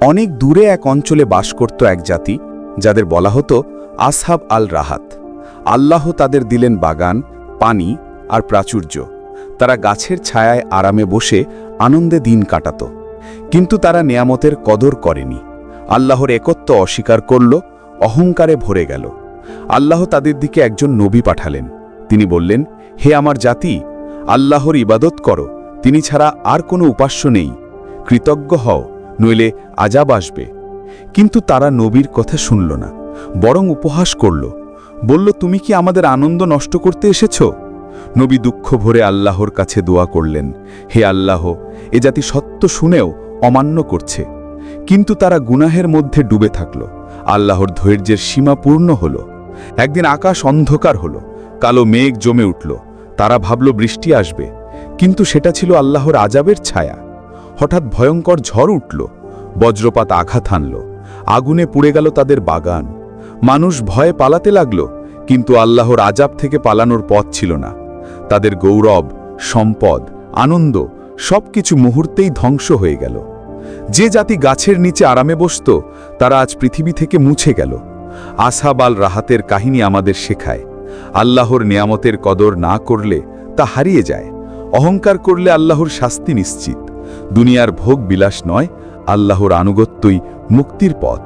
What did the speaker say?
অনেক দূরে এক অঞ্চলে বাস করত এক জাতি, যাদের বলা হতো আসহাব আল রাহাত। আল্লাহ তাদের দিলেন বাগান, পানি আর প্রাচুর্য। তারা গাছের ছায়ায় আরামে বসে আনন্দে দিন কাটাত। কিন্তু তারা নেয়ামতের কদর করেনি। আল্লাহর একত্ব অস্বীকার করল, অহংকারে ভরে গেল। আল্লাহ তাদের দিকে একজন নবী পাঠালেন। তিনি বললেন, হে আমার জাতি, আল্লাহর ইবাদত করো। তিনি ছাড়া আর কোনো উপাস্য নেই। কৃতজ্ঞ হও, নইলে আজাব আসবে। কিন্তু তারা নবীর কথা শুনল না, বরং উপহাস করল, বলল, তুমি কি আমাদের আনন্দ নষ্ট করতে এসেছ? নবী দুঃখ ভরে আল্লাহর কাছে দোয়া করলেন, হে আল্লাহ, এ জাতি সত্য শুনেও অমান্য করছে। কিন্তু তারা গুনাহের মধ্যে ডুবে থাকল, আল্লাহর ধৈর্যের সীমা পূর্ণ হল। একদিন আকাশ অন্ধকার হল, কালো মেঘ জমে উঠল, তারা ভাবল, বৃষ্টি আসবে। কিন্তু সেটা ছিল আল্লাহর আজাবের ছায়া। হঠাৎ ভয়ঙ্কর ঝড় উঠল, বজ্রপাত আঘাত হানল, আগুনে পুড়ে গেল তাদের বাগান। মানুষ ভয়ে পালাতে লাগল, কিন্তু আল্লাহর আজাব থেকে পালানোর পথ ছিল না। তাদের গৌরব, সম্পদ, আনন্দ সবকিছু মুহূর্তেই ধ্বংস হয়ে গেল। যে জাতি গাছের নিচে আরামে বসত, তারা আজ পৃথিবী থেকে মুছে গেল। আসাব আল রাহাতের কাহিনী আমাদের শেখায়। আল্লাহর নিয়ামতের কদর না করলে তা হারিয়ে যায়। অহংকার করলে আল্লাহর শাস্তি নিশ্চিত। দুনিয়ার ভোগ বিলাস নয় আল্লাহর আনুগত্যই মুক্তির পথ।